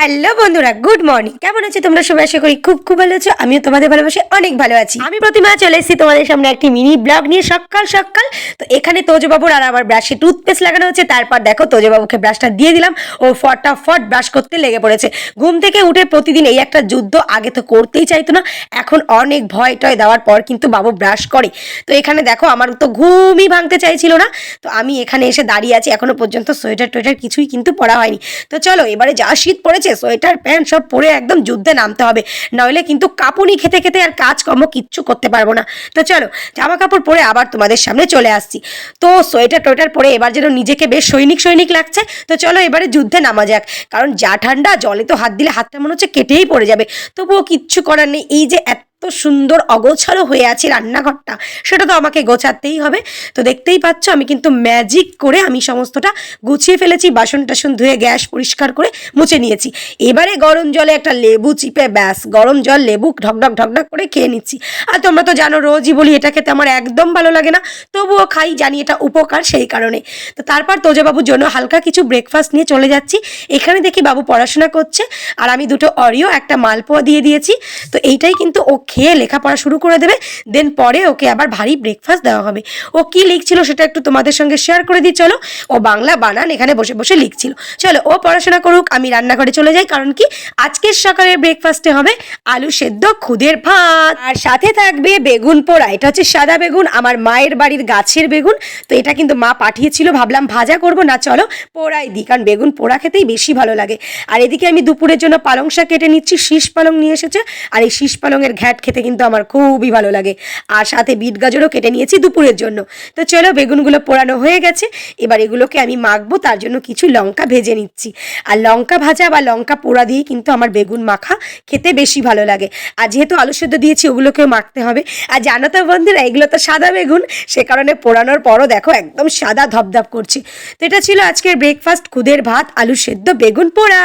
Hello বন্ধুরা, good morning. কেমন আছো তোমরা? সবাই আশা করি খুব খুব ভালো আছো। আমিও তোমাদের ভালোবাসে অনেক ভালো আছি। আমি প্রতিমা, চলে এসেছি তোমাদের সামনে একটি মিনি ব্লগ নিয়ে সকাল সকাল। তো এখানে তোজবাবুর আর আমার ব্রাশে টুথপেস্ট লাগানো হচ্ছে। তারপর দেখো তোজবাবুকে ব্রাশটা দিয়ে দিলাম। ও ফটাফট ব্রাশ করতে লেগে পড়েছে। ঘুম থেকে উঠে প্রতিদিন এই একটা যুদ্ধ আগে তো করতেই চাইতো না। এখন অনেক ভয় টয় দেওয়ার পর কিন্তু বাবু ব্রাশ করে। তো এখানে দেখো আমার তো ঘুমই ভাঙতে চাইছিল না। তো আমি এখানে এসে দাঁড়িয়ে আছি। এখনও পর্যন্ত সোয়েটার টোয়েটার কিছুই কিন্তু পরা হয়নি। তো চলো, এবারে যা শীত পড়েছে সোয়েটার, প্যান্ট সব পরে একদম যুদ্ধে নামতে হবে। নইলে কিন্তু কাপুনি খেতে খেতে আর কাজকর্ম কিচ্ছু করতে পারব না। তো চলো, জামা কাপড় পরে আবার তোমাদের সামনে চলে আসছি। তো সোয়েটার, টোয়েটার পরে এবার যেন নিজেকে বেশ সৈনিক সৈনিক লাগছে। তো চলো এবারে যুদ্ধে নামা যাক। কারণ যা ঠান্ডা, জলে তো হাত দিলে হাতটা মনে হচ্ছে কেটেই পড়ে যাবে। তবুও কিচ্ছু করার নেই। এই যে এত সুন্দর অগোছালো হয়ে আছে রান্নাঘরটা, সেটা তো আমাকে গোছাতেই হবে। তো দেখতেই পাচ্ছ, আমি কিন্তু ম্যাজিক করে আমি সমস্তটা গুছিয়ে ফেলেছি বাসন টাসন ধুয়ে গ্যাস পরিষ্কার করে মুছে নিয়েছি। এবারে গরম জলে একটা লেবু চিপে, ব্যাস, গরম জল, লেবু ঢকঢক ঢকঢক করে খেয়ে নিচ্ছি। আর তোমরা তো জানো, রোজই বলি, এটা খেতে আমার একদম ভালো লাগে না, তবুও খাই, জানি এটা উপকার সেই কারণে। তো তারপর তোজবাবুর জন্য হালকা কিছু ব্রেকফাস্ট নিয়ে চলে যাচ্ছি। এখানে দেখি বাবু পড়াশোনা করছে, আর আমি দুটো অরিও একটা মালপোয়া দিয়ে দিয়েছি। তো এইটাই কিন্তু ও খেয়ে লেখাপড়া শুরু করে দেবে দেন পরে ওকে আবার ভারী ব্রেকফাস্ট দেওয়া হবে। ও কি লিখছিল সেটা একটু তোমাদের সঙ্গে শেয়ার করে দিই, চলো। ও বাংলা বানান, এখানে বসে বসে লিখছিল। চলো, ও পড়াশোনা করুক, আমি রান্নাঘরে চলে যাই, কারণ কি আজকের সকালের ব্রেকফাস্টে হবে আলু সেদ্ধ, খুদের ভাত। আর সাথে থাকবে বেগুন পোড়া, এটা হচ্ছে সাদা বেগুন, আমার মায়ের বাড়ির গাছের বেগুন। তো এটা কিন্তু মা পাঠিয়েছিল, ভাবলাম ভাজা করব, না চলো পোড়াই দিই, কারণ বেগুন পোড়া খেতেই বেশি ভালো লাগে। আর এদিকে আমি দুপুরের জন্য পালং শাক কেটে নিচ্ছি, শীষ পালং নিয়ে এসেছে। আর এই শীষ পালংয়ের ঘ্যাট খেতে কিন্তু আমার খুবই ভালো লাগে। আর সাথে বিট গাজরও কেটে নিয়েছি দুপুরের জন্য। তো চলো, বেগুনগুলো পোড়ানো হয়ে গেছে। এবার এগুলোকে আমি মাখবো, তার জন্য কিছু লঙ্কা ভেজে নিচ্ছি। আর লঙ্কা ভাজা বা লঙ্কা পোড়া দিয়ে কিন্তু আমার বেগুন মাখা খেতে বেশি ভালো লাগে। আর যেহেতু আলু সেদ্ধ দিয়েছি, ওগুলোকেও মাখতে হবে। আর জানো তো বন্ধুরা, এগুলো তো সাদা বেগুন। সে কারণে পোড়ানোর পরও দেখো একদম সাদা ধপধপ করছে। তো এটা ছিল আজকের ব্রেকফাস্ট খুদের ভাত, আলু সেদ্ধ, বেগুন পোড়া।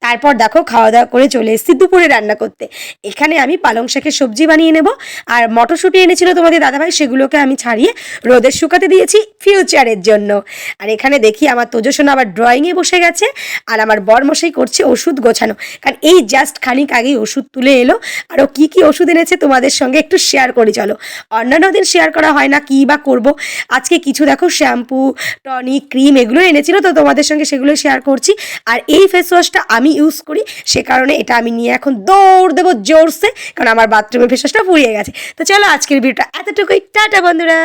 তারপর দেখো, খাওয়া দাওয়া করে চলে এসেছি দুপুরে রান্না করতে। এখানে আমি পালং শাকের সবজি বানিয়ে নেব। আর মটরশুঁটি এনেছিল তোমাদের দাদাভাই, সেগুলোকে আমি ছাড়িয়ে রোদের শুকাতে দিয়েছি ফিউচারের জন্য। আর এখানে দেখি আমার তোজসোনা আবার ড্রয়িংয়ে বসে গেছে আর আমার বরমশাই করছে ওষুধ গোছানো। কারণ এই জাস্ট খানিক আগেই ওষুধ তুলে এলো। আর ও কী কী ওষুধ এনেছে তোমাদের সঙ্গে একটু শেয়ার করি, চলো। অন্যান্য দিন শেয়ার করা হয় না, কী বা করব? আজকে কিছু দেখো শ্যাম্পু টনিক ক্রিম এগুলো এনেছিল, তো তোমাদের সঙ্গে সেগুলো শেয়ার করছি। আর এই ফেস ওয়াশটা আমি ইউজ করি, সে কারণে এটা আমি নিয়ে এখন দৌড় দেবো জোরসে, কারণ আমার বাথরুমের ফেসওয়াশটা পুড়িয়ে গেছে। তো চলো আজকের ভিডিওটা এতটুকুই। টাটা বন্ধুরা।